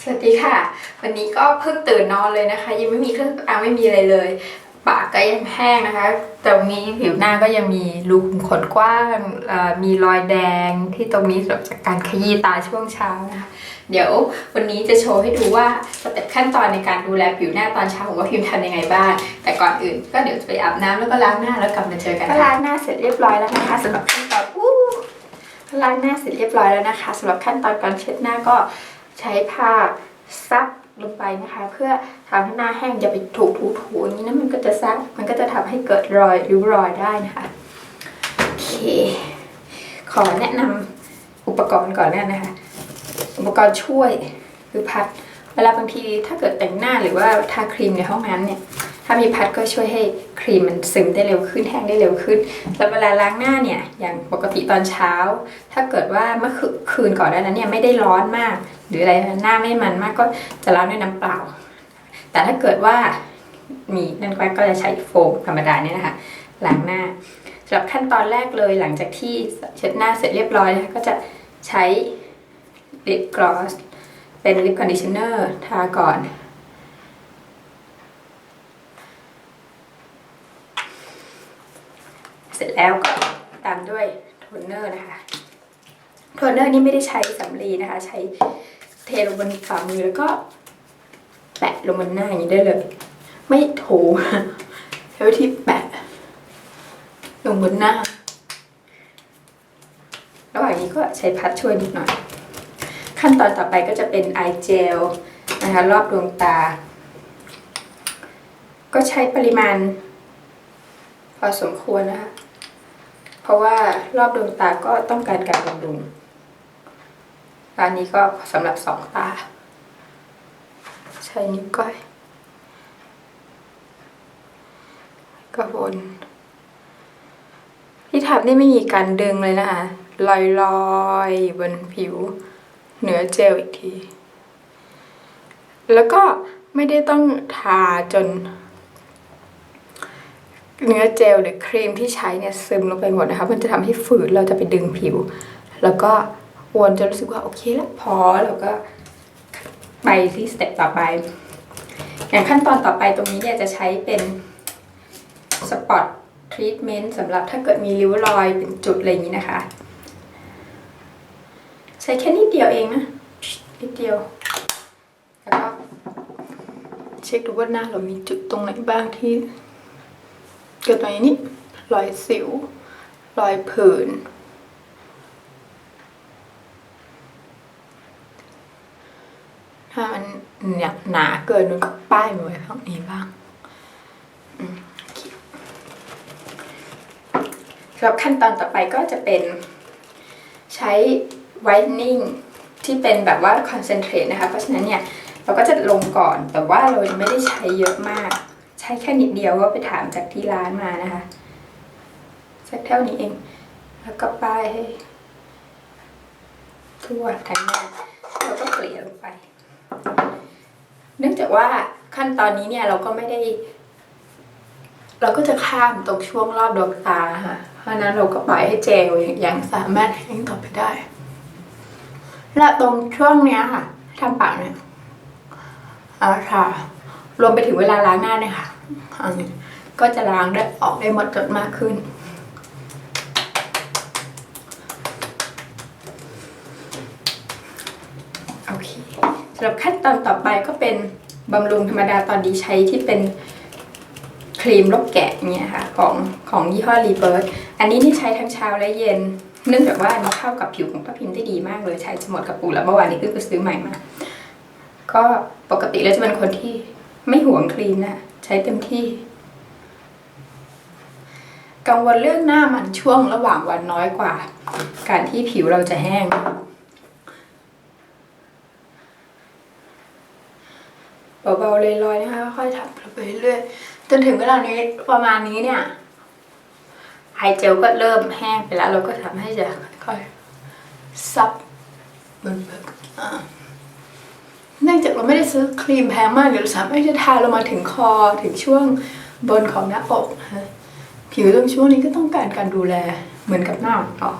สวัสดีค่ะ วันนี้ก็เพิ่งตื่นนอนเลยนะคะ ยังไม่มีเครื่องสำอางไม่มีอะไรเลย ปากก็ยังแห้งนะคะ ตรงนี้ผิวหน้าก็ยังมีรูขุมขนกว้างเอ่อมีรอยแดงที่ตรงนี้จากการขยี้ตาช่วงเช้านะคะเดี๋ยววันนี้จะโชว์ให้ดูว่าสเต็ปขั้นตอนในการดูแลผิวหน้าตอนเช้าของว่าพิมทำยังไงบ้าง แต่ก่อนอื่นก็เดี๋ยวจะไปอาบน้ำแล้วก็ล้างหน้าแล้วกลับมาเจอกันค่ะล้างหน้าเสร็จเรียบร้อยแล้วนะคะสำหรับขั้นตอนอู้ล้างหน้าเสร็จเรียบร้อยแล้วนะคะสำหรับขั้นตอนการเช็ดหน้าก็ ใช้ผ้าซับลงไปนะคะ เพื่อทำให้หน้าแห้งอย่าไปถูถูถูอย่างนี้นะมันก็จะซับมันก็จะทำให้เกิดรอยริ้วรอยได้นะคะโอเค ขอแนะนำอุปกรณ์ก่อนเนี่ยนะคะ อุปกรณ์ช่วยคือพัด เวลาบางทีถ้าเกิดแต่งหน้าหรือว่าทาครีมในห้องน้ำเนี่ย ถ้ามีพัดก็ช่วยให้ครีมมันซึมได้เร็วขึ้นแห้งได้เร็วขึ้น แล้วเวลาล้างหน้าเนี่ยอย่างปกติตอนเช้า ถ้าเกิดว่าเมื่อคืนก่อนนั้นเนี่ยไม่ได้ร้อนมาก หรืออะไรหน้าไม่มันมากก็จะล้างด้วยน้ำเปล่า แต่ถ้าเกิดว่ามีนั่นก็จะใช้โฟมธรรมดาเนี่ยนะคะล้างหน้าสำหรับขั้นตอนแรกเลยหลังจากที่เช็ดหน้าเสร็จเรียบร้อยนะคะก็จะใช้ลิปกลอสเป็นลิปคอนดิชเนอร์ทาก่อน เสร็จแล้วก็ตามด้วยโทนเนอร์นะคะ โทนเนอร์นี่ไม่ได้ใช้สำลีนะคะ ใช้เทลงบนฝ่ามือแล้วก็แปะลงบนหน้าอย่างนี้ได้เลย ไม่ถูใช้วิธีแปะลงบนหน้า ระหว่างนี้ก็ใช้พัดช่วยนิดหน่อย ขั้นตอนต่อไปก็จะเป็นไอเจลนะคะรอบดวงตา ก็ใช้ปริมาณ พอสมควรนะคะ เพราะว่ารอบดวงตาก็ต้องการการบำรุงอันนี้ก็สำหรับสองตา ใช้นิ้วก้อย ก็วนที่ทับนี่ไม่มีการดึงเลยนะคะลอยๆบนผิวเหนือเจลอีกที แล้วก็ไม่ได้ต้องทาจน เนื้อเจลหรือครีมที่ใช้เนี่ยซึมลงไปหมดนะคะมันจะทำให้ฝืดเราจะไปดึงผิว แล้วก็วนจนรู้สึกว่าโอเคแล้วพอแล้วก็ไปที่สเต็ปต่อไป อย่างขั้นตอนต่อไปตรงนี้เนี่ยจะใช้เป็นสปอตทรีทเมนต์สำหรับถ้าเกิดมีริ้วรอยเป็นจุดอะไรอย่างนี้นะคะ ใช้แค่นิดเดียวเองนะนิดเดียว แล้วก็เช็คดูว่าหน้าเรามีจุดตรงไหนบ้างที่ เกิดรอยนี้รอยสิว รอยผื่นถ้ามันเนี่ยหนาเกินมันก็ป้ายมาไว้ข้างนี้บ้างสำหรับขั้นตอนต่อไปก็จะเป็นใช้ whitening ที่เป็นแบบว่า concentrate นะคะ เพราะฉะนั้นเนี่ย เราก็จะลงก่อนแต่ว่าเราไม่ได้ใช้เยอะมาก ใช้แค่นิดเดียวก็ไปถามจากที่ร้านมานะคะสักเท่านี้เอง แล้วก็ป้ายให้ ทั่วทั้งหน้าเราก็เกลี่ยลงไป เนื่องจากว่าขั้นตอนนี้เนี่ยเราก็ไม่ได้ เราก็จะข้ามตรงช่วงรอบดวงตาค่ะ เพราะนั้นเราก็ปล่อยให้เจลยังสามารถแห้งต่อไปได้ และตรงช่วงเนี้ยค่ะทำปากเนี่ยเอาค่ะ รวมไปถึงเวลาล้างหน้าเนี่ยค่ะอันนี้ก็จะล้างได้ออกได้หมดจดมากขึ้น โอเคสำหรับขั้นตอนต่อไปก็เป็นบำรุงธรรมดาตอนนี้ใช้ที่เป็นครีมลบแกะเนี่ยค่ะของของยี่ห้อรีเบิร์อันนี้ที่ใช้ทั้งเช้าและเย็น เนื่องจากว่าอันเข้ากับผิวของป้าพิมพ์ได้ดีมากเลยใช้จะหมดกระปุกแล้วเมื่อวานนี้เพิ่งไปซื้อใหม่มา ก็ปกติแล้วจะเป็นคนที่ ไม่หวงครีมนะใช้เต็มที่ กังวลเรื่องหน้ามันช่วงระหว่างวันน้อยกว่า การที่ผิวเราจะแห้ง เบาๆเลยลอยๆนะคะค่อยๆทำไปเรื่อยๆจนถึงเวลานี้ประมาณนี้เนี่ยไฮเจลก็เริ่มแห้งไปแล้ว เราก็ทำให้จะค่อยซับบนแบบอ่า เนื่องจากเราไม่ได้ซื้อครีมแพงมากเดี๋ยวสามารถจะทาลงมาถึงคอถึงช่วงบนของหน้าอกฮะผิวตรงช่วงนี้ก็ต้องการการดูแลเหมือนกับหน้าต่อ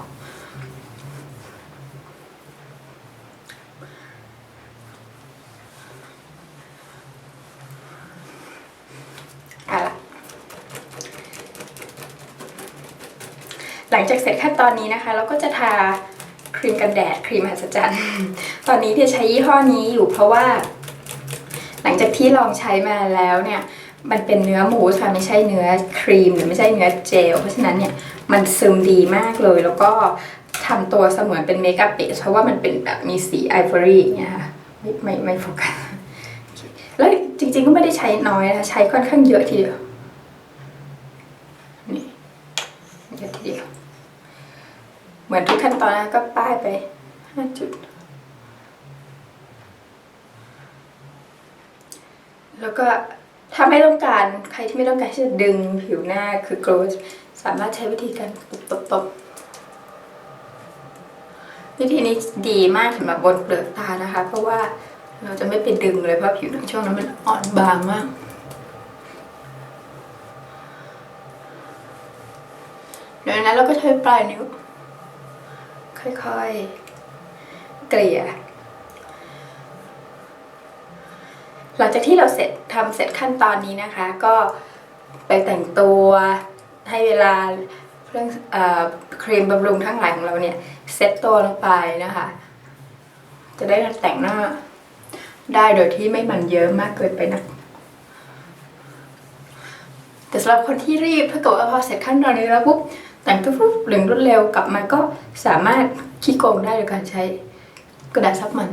หลังจากเสร็จขั้นตอนนี้นะคะ เราก็จะทา ครีมกันแดดครีมหัศจรรย์ ตอนนี้ที่ใช้ยี่ห้อนี้อยู่เพราะว่า หลังจากที่ลองใช้มาแล้วเนี่ยมันเป็นเนื้อหมูค่ะไม่ใช่เนื้อครีมหรือไม่ใช่เนื้อเจล เพราะฉะนั้นเนี่ยมันซึมดีมากเลย แล้วก็ทำตัวเสมือนเป็นเมคอัพเบสเพราะว่ามันเป็นแบบมีสีไอวอรี่อย่างเงี้ยค่ะไม่ไม่โฟกัสแล้วจริงๆก็ไม่ได้ใช้น้อยนะใช้ค่อนข้างเยอะทีเดียวนี่เยอะทีเดียว เหมือนทุกขั้นตอนนะก็ป้ายไปห้าจุด แล้วก็ถ้าไม่ต้องการใครที่ไม่ต้องการที่จะดึงผิวหน้าคือ glow สามารถใช้วิธีการตบตบตบวิธีนี้ดีมากสำหรับบนเปลือกตานะคะ เพราะว่าเราจะไม่ไปดึงเลยเพราะผิวหนังช่วงนั้นมันอ่อนบางมาก เดี๋ยวนั้นเราก็ใช้ปลายนิ้ว ค่อยๆ เกลี่ย หลังจากที่เราเสร็จทำเสร็จขั้นตอนนี้นะคะ ก็ไปแต่งตัวให้เวลาเครื่องเออครีมบำรุงทั้งหลายของเราเนี่ยเซ็ตตัวลงไปนะคะ จะได้แต่งหน้าได้โดยที่ไม่มันเยอะมากเกินไปนะแต่สำหรับคนที่รีบถ้าเกิดว่าพอเสร็จขั้นตอนนี้แล้วปุ๊บ แต่งตัวปุ๊บเหลืองรวดเร็วกลับมาก็สามารถขี้โกงได้โดยการใช้กระดาษซับมัน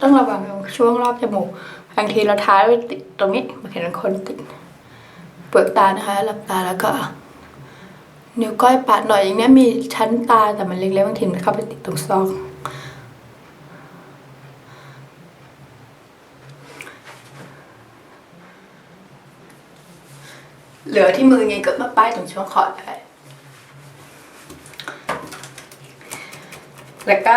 ต้องระวังช่วงรอบจมูกบางทีเราทาแล้วไปติดตรงนี้บางทีบางคนติดเปลือกตานะคะหลับตาแล้วก็นิ้วก้อยปาดหน่อยอย่างนี้มีชั้นตาแต่มันเล็กๆบางทีมันเข้าไปติดตรงซอก เหลือที่มือไงก็มาป้ายตรงช่วงคอได้ แล้วก็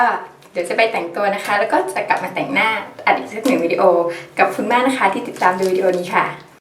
เดี๋ยวจะไปแต่งตัวนะคะ แล้วก็จะกลับมาแต่งหน้าอัดอีกสักหนึ่งวิดีโอ กับคุณแม่นะคะที่ติดตามดูวิดีโอนี้ค่ะ